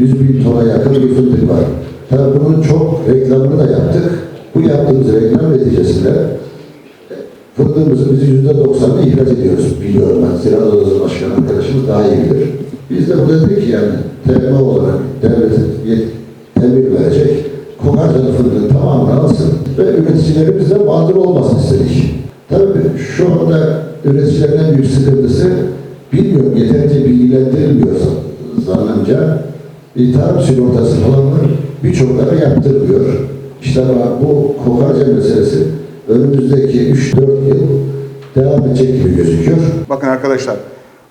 100 bin tona yakın bir fındık var. Tabii bunun çok reklamını da yaptık. Bu yaptığımız reklam neticesinde fındığımızın biz yüzde doksanını ihraç ediyoruz. Biliyorum ben. Ziraat Odası Başkanı arkadaşımız daha iyi bilir. Biz de burada dedik ki yani TM olarak devlet yet- temir verecek. Kokarcalı fındığın tamamını alsın ve üreticilerimiz de mağdur olmasın istedik. Tabii şu anda üreticilerin en büyük sıkıntısı bilmiyorum yeterince bilgilendirilmiyor zannımca. Bir tarım sigortası falan var. Birçokları yaptırmıyor. İşte ama bu kokarca meselesi önümüzdeki 3-4 yıl devam edecek gibi gözüküyor. Bakın arkadaşlar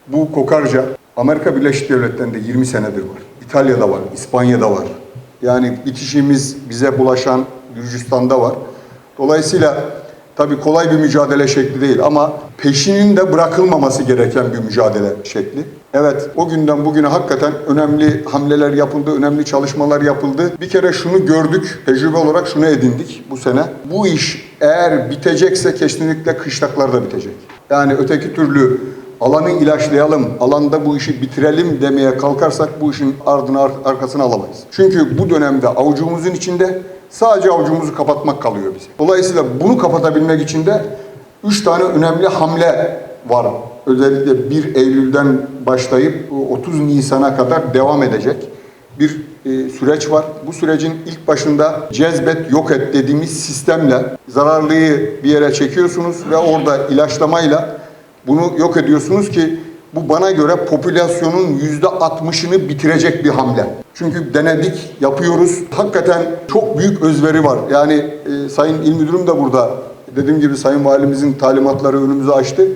bu kokarca Amerika Birleşik Devletleri'nde 20 senedir var. İtalya'da var, İspanya'da var. Yani bitişimiz bize bulaşan Gürcistan'da var. Dolayısıyla tabii kolay bir mücadele şekli değil ama peşinin de bırakılmaması gereken bir mücadele şekli. Evet o günden bugüne hakikaten önemli hamleler yapıldı, önemli çalışmalar yapıldı. Bir kere şunu gördük, tecrübe olarak şunu edindik bu sene. Bu iş eğer bitecekse kesinlikle kışlaklarda bitecek. Yani öteki türlü alanı ilaçlayalım, alanda bu işi bitirelim demeye kalkarsak bu işin ardını ar- arkasını alamayız. Çünkü bu dönemde avucumuzun içinde sadece avucumuzu kapatmak kalıyor bize. Dolayısıyla bunu kapatabilmek için de üç tane önemli hamle var. Özellikle 1 Eylül'den başlayıp 30 Nisan'a kadar devam edecek bir e, süreç var. Bu sürecin ilk başında cezbet yok et dediğimiz sistemle zararlıyı bir yere çekiyorsunuz ve orada ilaçlamayla bunu yok ediyorsunuz ki bu bana göre popülasyonun yüzde 60'ını bitirecek bir hamle. Çünkü denedik, yapıyoruz. Hakikaten çok büyük özveri var. Yani e, Sayın İl Müdürüm de burada. Dediğim gibi Sayın Valimizin talimatları önümüzü açtı.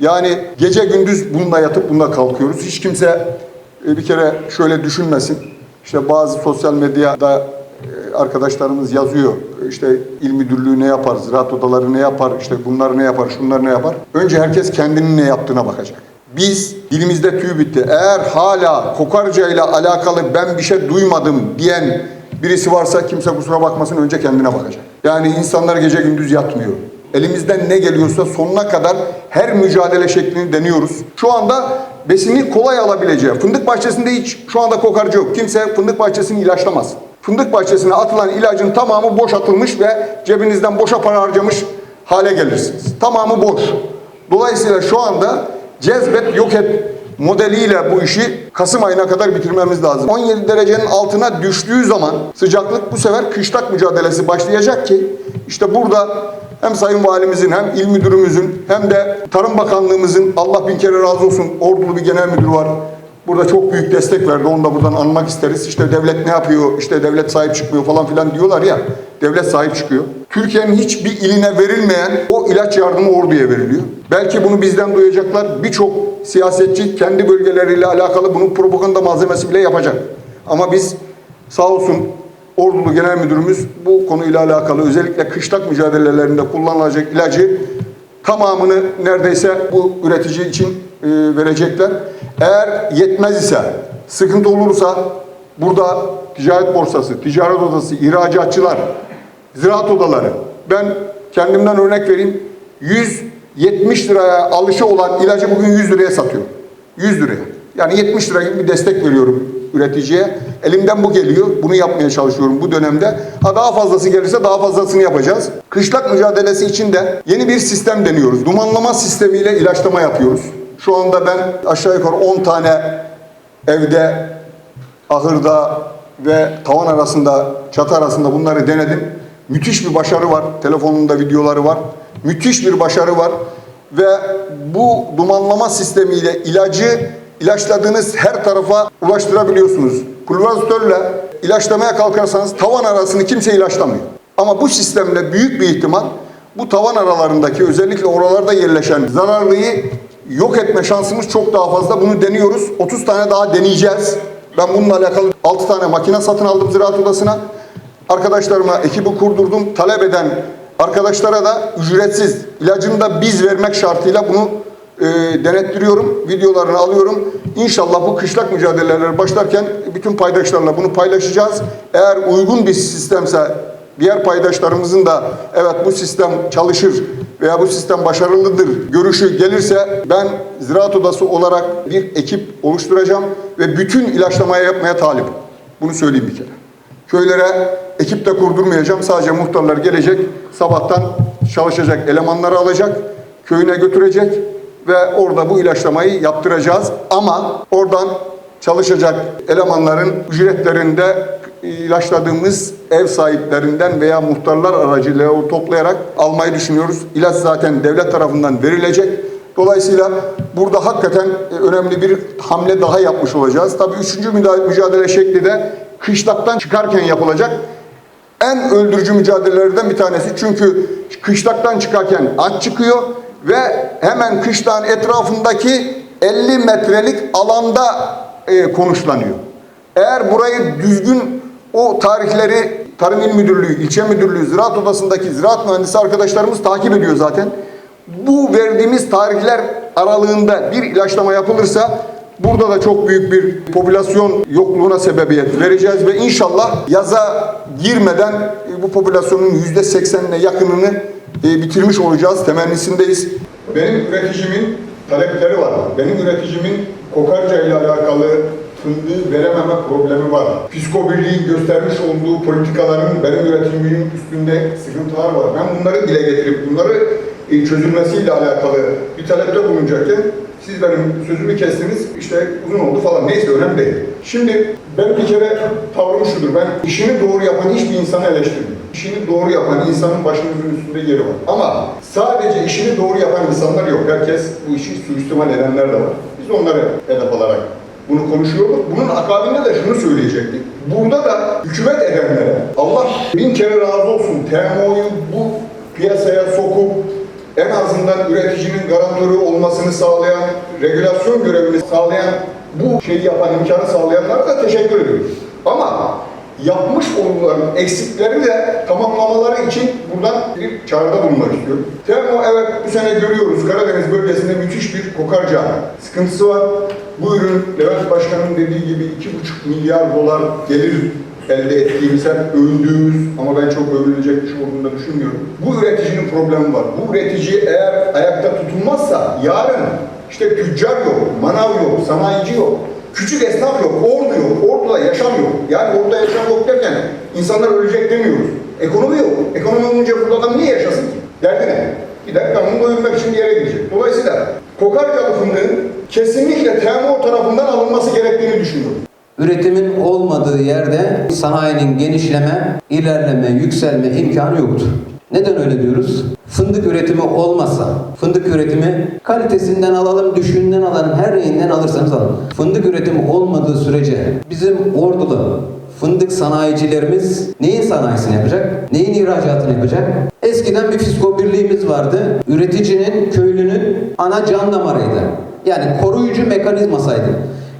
Yani gece gündüz bununla yatıp bununla kalkıyoruz. Hiç kimse e, bir kere şöyle düşünmesin. İşte bazı sosyal medyada e, arkadaşlarımız yazıyor. İşte il müdürlüğü ne yapar, ziraat odaları ne yapar, işte bunlar ne yapar, şunlar ne yapar. Önce herkes kendinin ne yaptığına bakacak. Biz dilimizde tüy bitti. Eğer hala kokarca ile alakalı ben bir şey duymadım diyen birisi varsa kimse kusura bakmasın önce kendine bakacak. Yani insanlar gece gündüz yatmıyor. Elimizden ne geliyorsa sonuna kadar her mücadele şeklini deniyoruz. Şu anda besini kolay alabileceği, fındık bahçesinde hiç şu anda kokarca yok. Kimse fındık bahçesini ilaçlamaz. Fındık bahçesine atılan ilacın tamamı boş atılmış ve cebinizden boşa para harcamış hale gelirsiniz. Tamamı boş. Dolayısıyla şu anda cezbet yok et modeliyle bu işi Kasım ayına kadar bitirmemiz lazım. 17 derecenin altına düştüğü zaman sıcaklık bu sefer kışlak mücadelesi başlayacak ki işte burada hem Sayın Valimizin hem il müdürümüzün hem de Tarım Bakanlığımızın Allah bin kere razı olsun ordulu bir genel müdür var. Burada çok büyük destek verdi. Onu da buradan anmak isteriz. İşte devlet ne yapıyor? İşte devlet sahip çıkmıyor falan filan diyorlar ya. Devlet sahip çıkıyor. Türkiye'nin hiçbir iline verilmeyen o ilaç yardımı orduya veriliyor. Belki bunu bizden duyacaklar. Birçok siyasetçi kendi bölgeleriyle alakalı bunun propaganda malzemesi bile yapacak. Ama biz sağ olsun Ordulu Genel Müdürümüz bu konuyla alakalı özellikle kışlak mücadelelerinde kullanılacak ilacı tamamını neredeyse bu üretici için e, verecekler. Eğer yetmez ise, sıkıntı olursa burada ticaret borsası, ticaret odası, ihracatçılar, ziraat odaları. Ben kendimden örnek vereyim. 170 liraya alışı olan ilacı bugün 100 liraya satıyorum. 100 liraya. Yani 70 lira gibi bir destek veriyorum üreticiye. Elimden bu geliyor. Bunu yapmaya çalışıyorum bu dönemde. Ha daha fazlası gelirse daha fazlasını yapacağız. Kışlak mücadelesi için de yeni bir sistem deniyoruz. Dumanlama sistemiyle ilaçlama yapıyoruz. Şu anda ben aşağı yukarı 10 tane evde, ahırda ve tavan arasında, çatı arasında bunları denedim. Müthiş bir başarı var. Telefonumda videoları var. Müthiş bir başarı var. Ve bu dumanlama sistemiyle ilacı ilaçladığınız her tarafa ulaştırabiliyorsunuz. Pulverizatörle ilaçlamaya kalkarsanız tavan arasını kimse ilaçlamıyor. Ama bu sistemle büyük bir ihtimal bu tavan aralarındaki özellikle oralarda yerleşen zararlıyı yok etme şansımız çok daha fazla. Bunu deniyoruz. 30 tane daha deneyeceğiz. Ben bununla alakalı 6 tane makine satın aldım ziraat odasına. Arkadaşlarıma ekibi kurdurdum. Talep eden arkadaşlara da ücretsiz ilacını da biz vermek şartıyla bunu e, denettiriyorum. Videolarını alıyorum. İnşallah bu kışlak mücadeleleri başlarken bütün paydaşlarla bunu paylaşacağız. Eğer uygun bir sistemse diğer paydaşlarımızın da evet bu sistem çalışır veya bu sistem başarılıdır görüşü gelirse ben ziraat odası olarak bir ekip oluşturacağım ve bütün ilaçlamaya yapmaya talip. Bunu söyleyeyim bir kere. Köylere ekip de kurdurmayacağım. Sadece muhtarlar gelecek. Sabahtan çalışacak elemanları alacak. Köyüne götürecek ve orada bu ilaçlamayı yaptıracağız. Ama oradan çalışacak elemanların ücretlerinde ilaçladığımız ev sahiplerinden veya muhtarlar aracılığıyla o toplayarak almayı düşünüyoruz. İlaç zaten devlet tarafından verilecek. Dolayısıyla burada hakikaten e, önemli bir hamle daha yapmış olacağız. Tabii üçüncü mücadele şekli de kışlaktan çıkarken yapılacak. En öldürücü mücadelelerden bir tanesi. Çünkü kışlaktan çıkarken aç çıkıyor ve hemen kışlağın etrafındaki 50 metrelik alanda e, konuşlanıyor. Eğer burayı düzgün o tarihleri Tarım İl Müdürlüğü, İlçe Müdürlüğü, Ziraat Odası'ndaki ziraat mühendisi arkadaşlarımız takip ediyor zaten. Bu verdiğimiz tarihler aralığında bir ilaçlama yapılırsa burada da çok büyük bir popülasyon yokluğuna sebebiyet vereceğiz ve inşallah yaza girmeden bu popülasyonun yüzde seksenine yakınını e, bitirmiş olacağız temennisindeyiz. Benim üreticimin talepleri var. Benim üreticimin kokarca ile alakalı fındığı verememe problemi var. Psikobirliğin göstermiş olduğu politikaların benim üretimimin üstünde sıkıntılar var. Ben bunları dile getirip bunları çözülmesiyle alakalı bir talepte bulunacakken siz benim sözümü kestiniz, işte uzun oldu falan. Neyse önemli değil. Şimdi ben bir kere tavrım şudur. Ben işini doğru yapan hiçbir insanı eleştirmiyorum. İşini doğru yapan insanın başımızın üstünde yeri var. Ama sadece işini doğru yapan insanlar yok. Herkes bu işi suistimal edenler de var. Biz onları hedef alarak bunu konuşuyoruz. Bunun akabinde de şunu söyleyecektik. Burada da hükümet edenlere Allah bin kere razı olsun TMO'yu bu piyasaya sokup en azından üreticinin garantörü olmasını sağlayan, regülasyon görevini sağlayan, bu şeyi yapan, imkanı sağlayanlara da teşekkür ediyoruz. Ama yapmış olduklarının eksikleri de tamamlamaları için buradan bir çağrıda bulunmak istiyorum. TEMO evet bu sene görüyoruz Karadeniz bölgesinde müthiş bir kokarca sıkıntısı var. Bu ürün Levent Başkan'ın dediği gibi 2,5 milyar dolar gelir elde ettiğimiz, hep övündüğümüz ama ben çok övünülecek bir şey olduğunu da düşünmüyorum. Bu üreticinin problemi var. Bu üretici eğer ayakta tutulmazsa yarın işte tüccar yok, manav yok, sanayici yok. Küçük esnaf yok, ordu yok, orduda yaşam yok. Yani orada yaşam yok derken insanlar ölecek demiyoruz. Ekonomi yok. Ekonomi olunca burada adam niye yaşasın ki? Derdi ne? Gider karnını doyurmak için bir yere gidecek. Dolayısıyla kokarcalı fındığın kesinlikle TMO tarafından alınması gerektiğini düşünüyorum. Üretimin olmadığı yerde sanayinin genişleme, ilerleme, yükselme imkanı yoktur. Neden öyle diyoruz? Fındık üretimi olmasa, fındık üretimi kalitesinden alalım, düşüğünden alalım, her reyinden alırsanız alın. Fındık üretimi olmadığı sürece bizim ordulu fındık sanayicilerimiz neyin sanayisini yapacak? Neyin ihracatını yapacak? Eskiden bir fisko birliğimiz vardı. Üreticinin, köylünün ana can damarıydı. Yani koruyucu mekanizmasaydı.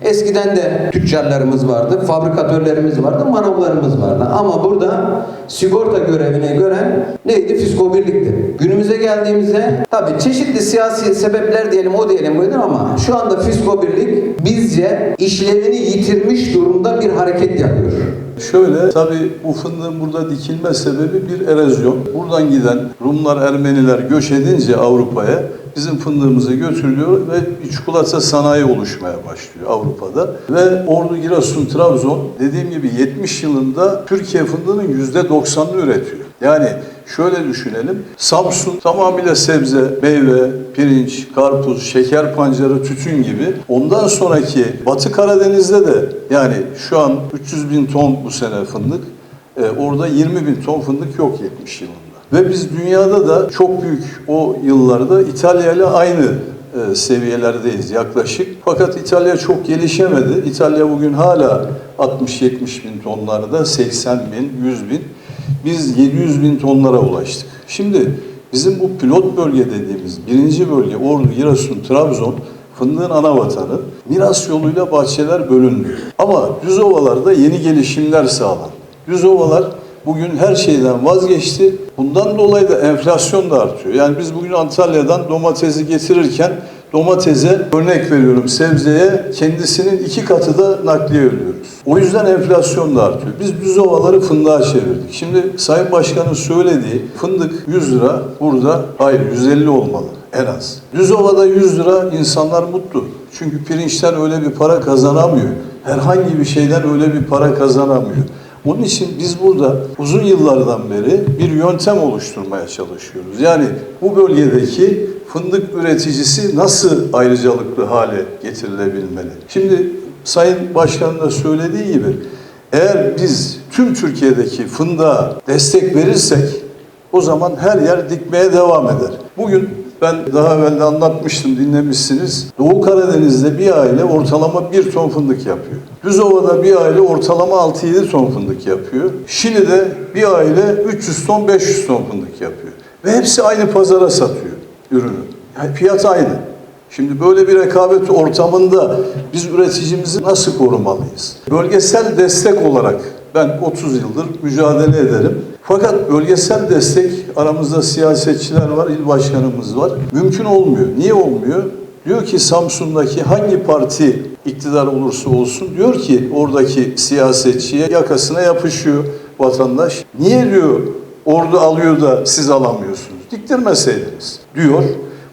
Eskiden de tüccarlarımız vardı, fabrikatörlerimiz vardı, manavlarımız vardı. Ama burada sigorta görevine gören neydi? Fisko birlikti. Günümüze geldiğimizde tabii çeşitli siyasi sebepler diyelim o diyelim buydu ama şu anda Fisko Birlik bizce işlevini yitirmiş durumda bir hareket yapıyor. Şöyle, tabii bu fındığın burada dikilme sebebi bir erozyon. Buradan giden Rumlar, Ermeniler göç edince Avrupa'ya bizim fındığımızı götürülüyor ve çikolata sanayi oluşmaya başlıyor Avrupa'da. Ve Ordu, Giresun, Trabzon dediğim gibi 70 yılında Türkiye fındığının %90'ını üretiyor. Yani şöyle düşünelim. Samsun tamamıyla sebze, meyve, pirinç, karpuz, şeker pancarı, tütün gibi. Ondan sonraki Batı Karadeniz'de de yani şu an 300 bin ton bu sene fındık. Ee, orada 20 bin ton fındık yok 70 yılında. Ve biz dünyada da çok büyük o yıllarda İtalya ile aynı e, seviyelerdeyiz yaklaşık. Fakat İtalya çok gelişemedi. İtalya bugün hala 60-70 bin tonlarda, 80 bin, 100 bin. Biz 700 bin tonlara ulaştık. Şimdi bizim bu pilot bölge dediğimiz birinci bölge Ordu, Giresun, Trabzon fındığın ana vatanı. Miras yoluyla bahçeler bölündü. Ama düz ovalarda yeni gelişimler sağlandı. Düz ovalar bugün her şeyden vazgeçti. Bundan dolayı da enflasyon da artıyor. Yani biz bugün Antalya'dan domatesi getirirken domatese örnek veriyorum sebzeye kendisinin iki katı da nakliye ödüyoruz. O yüzden enflasyon da artıyor. Biz düz ovaları fındığa çevirdik. Şimdi Sayın Başkan'ın söylediği fındık 100 lira burada hayır 150 olmalı. En az. Düzova'da 100 lira insanlar mutlu. Çünkü pirinçten öyle bir para kazanamıyor. Herhangi bir şeyden öyle bir para kazanamıyor. Onun için biz burada uzun yıllardan beri bir yöntem oluşturmaya çalışıyoruz. Yani bu bölgedeki fındık üreticisi nasıl ayrıcalıklı hale getirilebilmeli? Şimdi Sayın Başkan'ın da söylediği gibi eğer biz tüm Türkiye'deki fındığa destek verirsek o zaman her yer dikmeye devam eder. Bugün ben daha evvel de anlatmıştım, dinlemişsiniz. Doğu Karadeniz'de bir aile ortalama bir ton fındık yapıyor. Düzova'da bir aile ortalama 6-7 ton fındık yapıyor. Şili'de bir aile 300 ton, 500 ton fındık yapıyor. Ve hepsi aynı pazara satıyor ürünü. Yani fiyat aynı. Şimdi böyle bir rekabet ortamında biz üreticimizi nasıl korumalıyız? Bölgesel destek olarak ben 30 yıldır mücadele ederim. Fakat bölgesel destek aramızda siyasetçiler var, il başkanımız var. Mümkün olmuyor. Niye olmuyor? Diyor ki Samsun'daki hangi parti iktidar olursa olsun diyor ki oradaki siyasetçiye yakasına yapışıyor vatandaş. Niye diyor ordu alıyor da siz alamıyorsunuz? Diktirmeseydiniz diyor.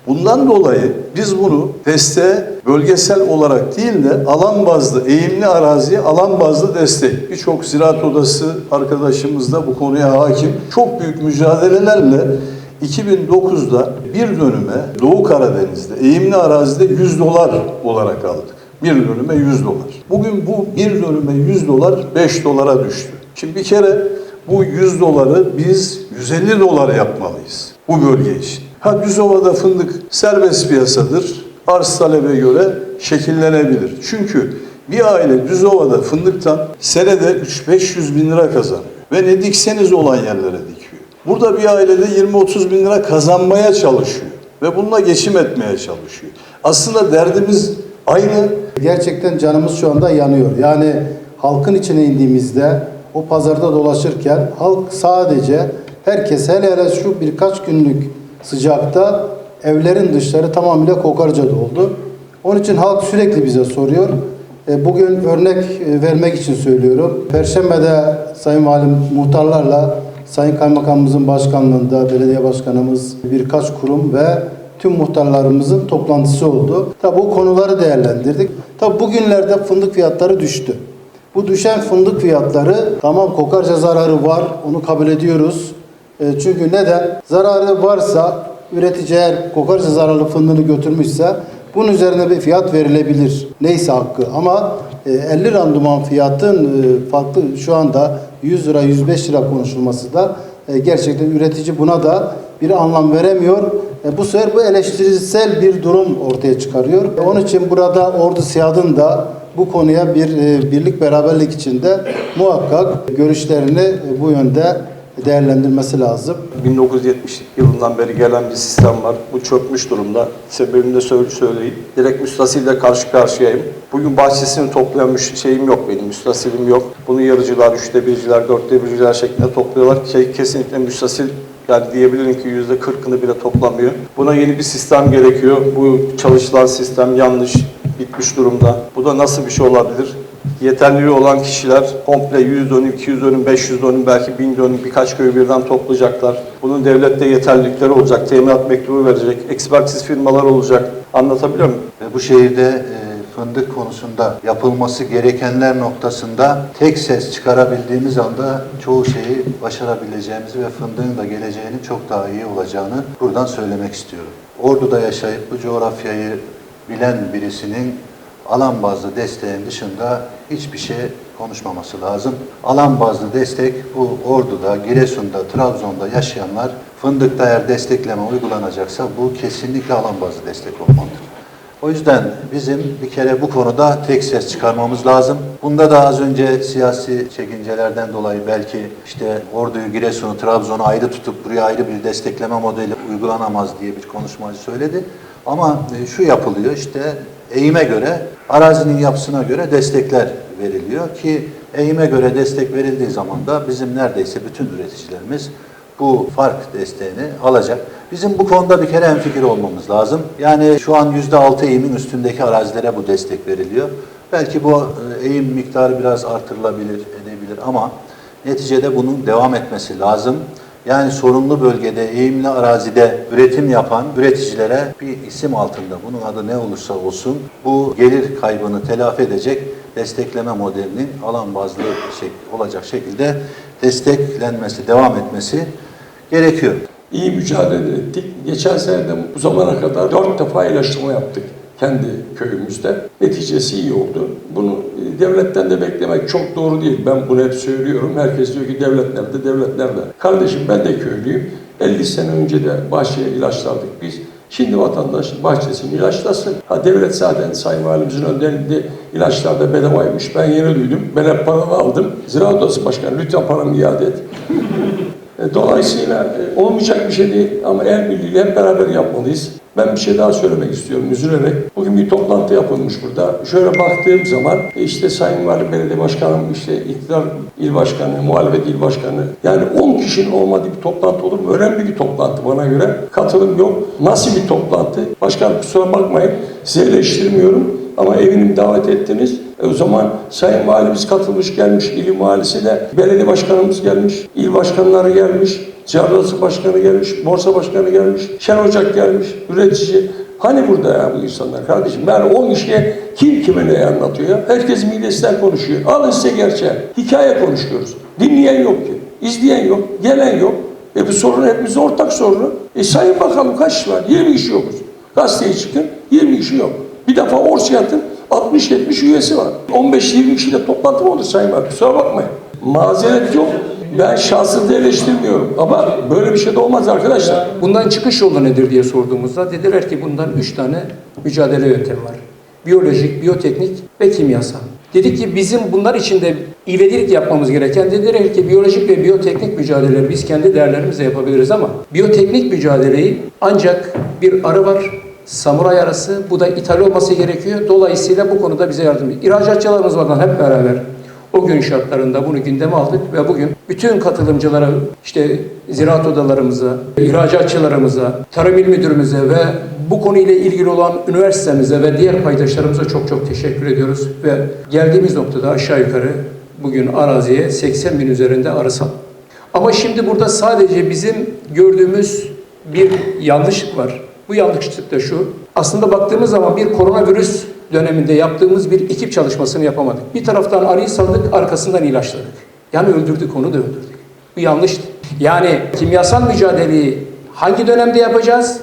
Bundan dolayı biz bunu desteğe bölgesel olarak değil de alan bazlı, eğimli araziye alan bazlı destek. Birçok ziraat odası arkadaşımız da bu konuya hakim. Çok büyük mücadelelerle 2009'da bir dönüme Doğu Karadeniz'de eğimli arazide 100 dolar olarak aldık. Bir dönüme 100 dolar. Bugün bu bir dönüme 100 dolar 5 dolara düştü. Şimdi bir kere bu 100 doları biz 150 dolar yapmalıyız bu bölge için. Ha Düzova'da fındık serbest piyasadır. Arz talebe göre şekillenebilir. Çünkü bir aile Düzova'da fındıktan senede 3-500 bin lira kazanıyor. Ve ne dikseniz olan yerlere dikiyor. Burada bir ailede 20-30 bin lira kazanmaya çalışıyor. Ve bununla geçim etmeye çalışıyor. Aslında derdimiz aynı. Gerçekten canımız şu anda yanıyor. Yani halkın içine indiğimizde o pazarda dolaşırken halk sadece herkes hele hele şu birkaç günlük sıcakta evlerin dışları tamamıyla kokarca doldu. Onun için halk sürekli bize soruyor. E, Bugün örnek e, vermek için söylüyorum. Perşembe'de Sayın Valim muhtarlarla Sayın Kaymakamımızın başkanlığında belediye başkanımız birkaç kurum ve tüm muhtarlarımızın toplantısı oldu. Tabi bu konuları değerlendirdik. Tabi bugünlerde fındık fiyatları düştü. Bu düşen fındık fiyatları tamam kokarca zararı var onu kabul ediyoruz. E, çünkü neden? Zararı varsa üretici eğer kokarca zararlı fındığını götürmüşse bunun üzerine bir fiyat verilebilir. Neyse hakkı ama e, 50 randıman fiyatın e, farklı şu anda 100 lira 105 lira konuşulması da e, gerçekten üretici buna da bir anlam veremiyor. E, bu sefer bu eleştirisel bir durum ortaya çıkarıyor. E, Onun için burada Ordu Siyad'ın da bu konuya bir e, birlik beraberlik içinde muhakkak görüşlerini e, bu yönde değerlendirmesi lazım. 1970 yılından beri gelen bir sistem var. Bu çökmüş durumda. Sebebini de söyle- söyleyeyim. Direkt müstahsille karşı karşıyayım. Bugün bahçesini toplayan şeyim yok benim, müstahsilim yok. Bunu yarıcılar, üçte birciler, dörtte birciler şeklinde topluyorlar. Şey, kesinlikle müstahsil yani diyebilirim ki yüzde kırkını bile toplamıyor. Buna yeni bir sistem gerekiyor. Bu çalışılan sistem yanlış, bitmiş durumda. Bu da nasıl bir şey olabilir? Yeterliliği olan kişiler komple 100 dönüm, 200 dönüm, 500 dönüm, belki 1000 dönüm birkaç köyü birden toplayacaklar. Bunun devlette yeterlilikleri olacak, teminat mektubu verecek, ekspertiz firmalar olacak. Anlatabiliyor muyum? Bu şehirde e, fındık konusunda yapılması gerekenler noktasında tek ses çıkarabildiğimiz anda çoğu şeyi başarabileceğimizi ve fındığın da geleceğinin çok daha iyi olacağını buradan söylemek istiyorum. Ordu'da yaşayıp bu coğrafyayı bilen birisinin alan bazlı desteğin dışında hiçbir şey konuşmaması lazım. Alan bazlı destek bu Ordu'da, Giresun'da, Trabzon'da yaşayanlar fındıkta eğer destekleme uygulanacaksa bu kesinlikle alan bazlı destek olmalıdır. O yüzden bizim bir kere bu konuda tek ses çıkarmamız lazım. Bunda da az önce siyasi çekincelerden dolayı belki işte Ordu'yu, Giresun'u, Trabzon'u ayrı tutup buraya ayrı bir destekleme modeli uygulanamaz diye bir konuşmacı söyledi. Ama e, şu yapılıyor işte eğime göre, arazinin yapısına göre destekler veriliyor ki eğime göre destek verildiği zaman da bizim neredeyse bütün üreticilerimiz bu fark desteğini alacak. Bizim bu konuda bir kere hemfikir olmamız lazım. Yani şu an %6 eğimin üstündeki arazilere bu destek veriliyor. Belki bu e, eğim miktarı biraz artırılabilir, edebilir ama neticede bunun devam etmesi lazım. Yani sorunlu bölgede, eğimli arazide üretim yapan üreticilere bir isim altında, bunun adı ne olursa olsun bu gelir kaybını telafi edecek destekleme modelinin alan bazlı şek- olacak şekilde desteklenmesi, devam etmesi gerekiyor. İyi mücadele ettik. Geçen sene de bu zamana kadar dört defa ilaçlama yaptık kendi köyümüzde. Neticesi iyi oldu. Bunu e, devletten de beklemek çok doğru değil. Ben bunu hep söylüyorum. Herkes diyor ki devlet nerede, devlet nerede? Kardeşim ben de köylüyüm. 50 sene önce de bahçeye ilaçlardık biz. Şimdi vatandaş bahçesini ilaçlasın. Ha devlet zaten Sayın Valimizin önderinde ilaçlarda bedavaymış. Ben yeni duydum. Ben hep paramı aldım. Ziraat Odası Başkanı lütfen paramı iade et. E, Dolayısıyla e, olmayacak bir şey değil ama el birliğiyle hep beraber yapmalıyız. Ben bir şey daha söylemek istiyorum üzülerek. Bugün bir toplantı yapılmış burada. Şöyle baktığım zaman e, işte Sayın Vali Belediye Başkanım, işte iktidar il başkanı, muhalefet il başkanı. Yani 10 kişinin olmadığı bir toplantı olur mu? Önemli bir toplantı bana göre. Katılım yok. Nasıl bir toplantı? Başkanım kusura bakmayın. Sizi eleştirmiyorum. Ama eminim davet ettiniz. E o zaman Sayın Valimiz katılmış gelmiş, il mahallesine, belediye başkanımız gelmiş, il başkanları gelmiş, Cihazası başkanı gelmiş, borsa başkanı gelmiş, Şen Ocak gelmiş, üretici. Hani burada ya bu insanlar kardeşim? Ben 10 kişiye kim kime ne anlatıyor? Herkes midesinden konuşuyor. Alın size gerçeği. Hikaye konuşuyoruz. Dinleyen yok ki. izleyen yok, gelen yok. E bu sorun hepimizin ortak sorunu. E sayın bakalım kaç var? 20 kişi yokuz. Gazeteye çıkın, 20 kişi yok. Bir defa Orsiyat'ın 60-70 üyesi var. 15-20 kişiyle toplantı mı olur Sayın Valim? Kusura bakmayın. Mazeret yok. Ben şahsını eleştirmiyorum. Ama böyle bir şey de olmaz arkadaşlar. Bundan çıkış yolu nedir diye sorduğumuzda dediler ki bundan üç tane mücadele yöntemi var. Biyolojik, biyoteknik ve kimyasal. Dedik ki bizim bunlar içinde ivedilik yapmamız gereken dediler ki biyolojik ve biyoteknik mücadeleleri biz kendi değerlerimizle yapabiliriz ama biyoteknik mücadeleyi ancak bir arı var, samuray arası. Bu da ithal olması gerekiyor. Dolayısıyla bu konuda bize yardım ediyor. İhracatçılarımız var hep beraber o gün şartlarında bunu gündeme aldık ve bugün bütün katılımcılara, işte ziraat odalarımıza, ihracatçılarımıza, tarım il müdürümüze ve bu konuyla ilgili olan üniversitemize ve diğer paydaşlarımıza çok çok teşekkür ediyoruz. Ve geldiğimiz noktada aşağı yukarı bugün araziye 80 bin üzerinde arı sat. Ama şimdi burada sadece bizim gördüğümüz bir yanlışlık var. Bu yanlışlık da şu. Aslında baktığımız zaman bir koronavirüs döneminde yaptığımız bir ekip çalışmasını yapamadık. Bir taraftan arıyı saldık, arkasından ilaçladık. Yani öldürdük, onu da öldürdük. Bu yanlıştı. Yani kimyasal mücadeleyi hangi dönemde yapacağız?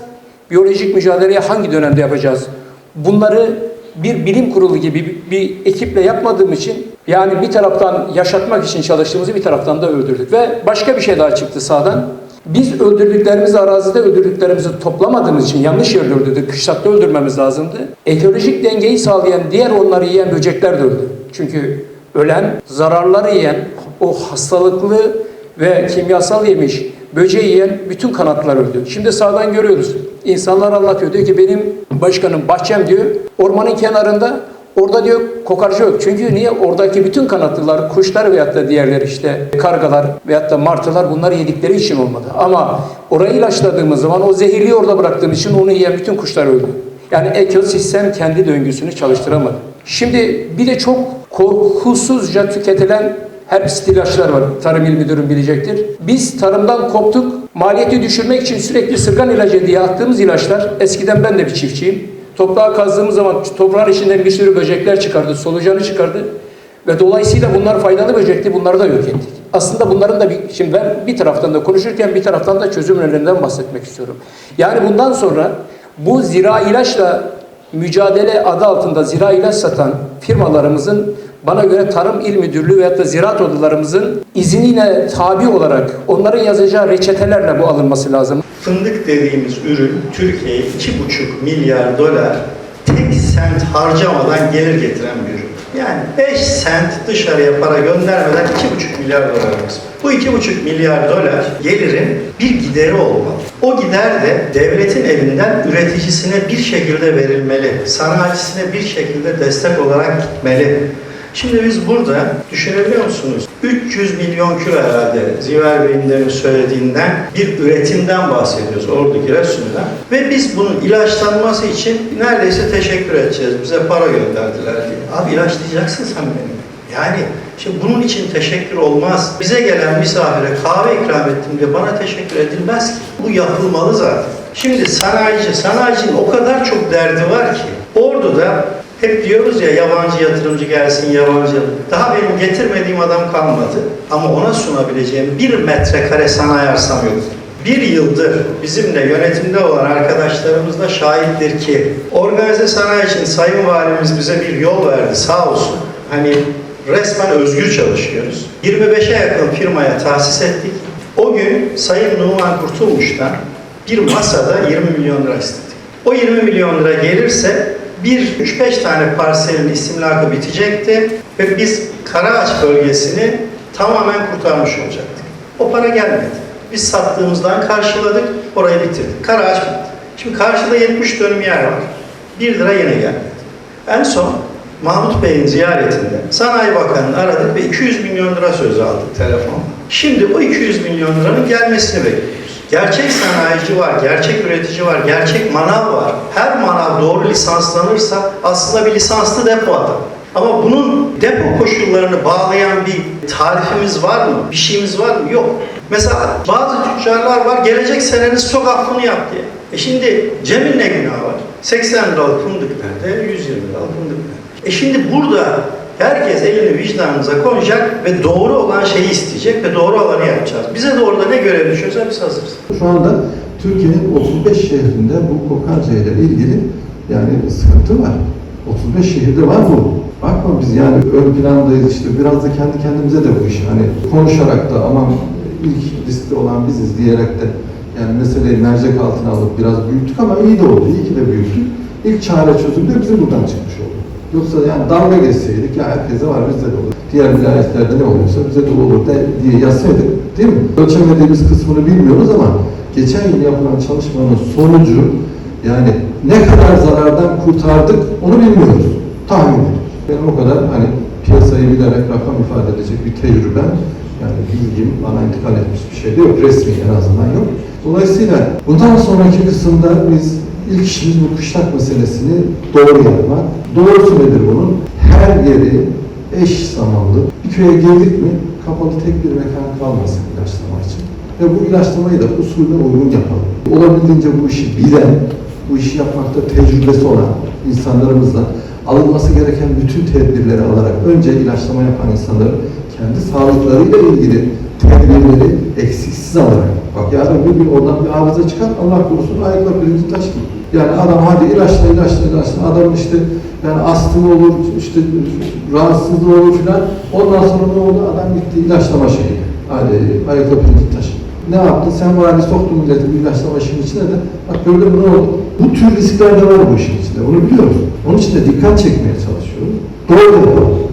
Biyolojik mücadeleyi hangi dönemde yapacağız? Bunları bir bilim kurulu gibi bir ekiple yapmadığım için yani bir taraftan yaşatmak için çalıştığımızı bir taraftan da öldürdük. Ve başka bir şey daha çıktı sağdan. Biz öldürdüklerimizi arazide öldürdüklerimizi toplamadığımız için yanlış yerde öldürdük. Kışlakta öldürmemiz lazımdı. Ekolojik dengeyi sağlayan diğer onları yiyen böcekler de öldü. Çünkü ölen, zararları yiyen, o hastalıklı ve kimyasal yemiş, böceği yiyen bütün kanatlar öldü. Şimdi sağdan görüyoruz. İnsanlar anlatıyor. Diyor ki benim başkanım bahçem diyor ormanın kenarında Orada diyor kokarca yok. Çünkü niye? Oradaki bütün kanatlılar, kuşlar veyahut da diğerleri işte kargalar veyahut da martılar bunları yedikleri için olmadı. Ama orayı ilaçladığımız zaman o zehirliği orada bıraktığımız için onu yiyen bütün kuşlar öldü. Yani ekosistem kendi döngüsünü çalıştıramadı. Şimdi bir de çok korkusuzca tüketilen herbisit ilaçlar var. Tarım İl Müdürüm bilecektir. Biz tarımdan koptuk. Maliyeti düşürmek için sürekli sırgan ilacı diye attığımız ilaçlar. Eskiden ben de bir çiftçiyim. Toprağa kazdığımız zaman toprağın içinden bir sürü böcekler çıkardı, solucanı çıkardı. Ve dolayısıyla bunlar faydalı böcekti, bunları da yok ettik. Aslında bunların da bir, şimdi ben bir taraftan da konuşurken bir taraftan da çözüm önerinden bahsetmek istiyorum. Yani bundan sonra bu zira ilaçla mücadele adı altında zira ilaç satan firmalarımızın bana göre Tarım İl Müdürlüğü veyahut da ziraat odalarımızın izniyle tabi olarak onların yazacağı reçetelerle bu alınması lazım. Fındık dediğimiz ürün Türkiye'ye 2,5 milyar dolar tek sent harcamadan gelir getiren bir ürün. Yani 5 sent dışarıya para göndermeden 2,5 milyar dolarımız. Bu 2,5 milyar dolar gelirin bir gideri olmalı. O gider de devletin elinden üreticisine bir şekilde verilmeli. Sanayicisine bir şekilde destek olarak gitmeli. Şimdi biz burada düşünebiliyor musunuz? 300 milyon kilo herhalde Ziver Bey'in demin söylediğinden bir üretimden bahsediyoruz Ordu Giresun'da. Ve biz bunun ilaçlanması için neredeyse teşekkür edeceğiz. Bize para gönderdiler diye. Abi ilaçlayacaksın sen beni. Yani şimdi bunun için teşekkür olmaz. Bize gelen misafire kahve ikram ettim diye bana teşekkür edilmez ki. Bu yapılmalı zaten. Şimdi sanayici, sanayicinin o kadar çok derdi var ki. Ordu'da hep diyoruz ya yabancı yatırımcı gelsin, yabancı. Daha benim getirmediğim adam kalmadı. Ama ona sunabileceğim bir metrekare sanayi arsam yok. Bir yıldır bizimle yönetimde olan arkadaşlarımız da şahittir ki organize sanayi için Sayın Valimiz bize bir yol verdi sağ olsun. Hani resmen özgür çalışıyoruz. 25'e yakın firmaya tahsis ettik. O gün Sayın Numan Kurtulmuş'tan bir masada 20 milyon lira istedik. O 20 milyon lira gelirse bir 3-5 tane parselin istimlakı bitecekti ve biz Karaağaç bölgesini tamamen kurtarmış olacaktık. O para gelmedi. Biz sattığımızdan karşıladık, orayı bitirdik. Karaağaç bitti. Şimdi karşıda 70 dönüm yer var. 1 lira yine gelmedi. En son Mahmut Bey'in ziyaretinde Sanayi Bakanı'nı aradık ve 200 milyon lira söz aldık telefonla. Şimdi o 200 milyon liranın gelmesini bekliyoruz. Gerçek sanayici var, gerçek üretici var, gerçek manav var. Her manav doğru lisanslanırsa aslında bir lisanslı depo adam. Ama bunun depo koşullarını bağlayan bir tarifimiz var mı? Bir şeyimiz var mı? Yok. Mesela bazı tüccarlar var, gelecek senenin stok affını yap diye. E şimdi Cem'in ne günahı var? 80 liralık fındık nerede? 120 liralık fındık nerede? E şimdi burada herkes elini vicdanımıza koyacak ve doğru olan şeyi isteyecek ve doğru olanı yapacağız. Bize de orada ne görev düşüyorsa biz hazırız. Şu anda Türkiye'nin 35 şehrinde bu kokarca ile ilgili yani sıkıntı var. 35 şehirde var bu. Bakma biz yani ön plandayız işte biraz da kendi kendimize de bu iş hani konuşarak da aman ilk liste olan biziz diyerek de yani meseleyi mercek altına alıp biraz büyüttük ama iyi de oldu, iyi ki de büyüttük. İlk çare çözüm de bizim buradan çıkmış oldu. Yoksa yani dalga geçseydik ya herkese var bizde de olur. Diğer vilayetlerde ne oluyorsa bize de olur de, diye yazsaydık değil mi? Ölçemediğimiz kısmını bilmiyoruz ama geçen yıl yapılan çalışmanın sonucu yani ne kadar zarardan kurtardık onu bilmiyoruz. Tahmin ediyoruz. Benim o kadar hani piyasayı bilerek rakam ifade edecek bir tecrübem yani bilgim bana intikal etmiş bir şey de yok. Resmi en azından yok. Dolayısıyla bundan sonraki kısımda biz ilk işimiz bu kışlak meselesini doğru yapmak. Doğrusu nedir bunun? Her yeri eş zamanlı. Bir köye girdik mi kapalı tek bir mekan kalmasın ilaçlama için. Ve bu ilaçlamayı da usulüne uygun yapalım. Olabildiğince bu işi bilen, bu işi yapmakta tecrübesi olan insanlarımızla alınması gereken bütün tedbirleri alarak önce ilaçlama yapan insanları kendi sağlıklarıyla ilgili tedbirleri eksiksiz alarak bak yarın bir gün oradan bir arıza çıkar Allah korusun ayakla birinci taş gibi. Yani adam hadi ilaçla ilaçla ilaçla adamın işte yani astımı olur işte rahatsızlığı olur filan ondan sonra ne oldu adam gitti ilaçlama şeyi. Hadi ayakla birinci taş. Ne yaptın? Sen vali soktun milleti bu ilaçlama işinin içine de bak gördün mü ne oldu? Bu tür riskler de var bu işin içinde. Onu biliyoruz. Onun için de dikkat çekmeye çalışıyoruz. Doğru yapalım.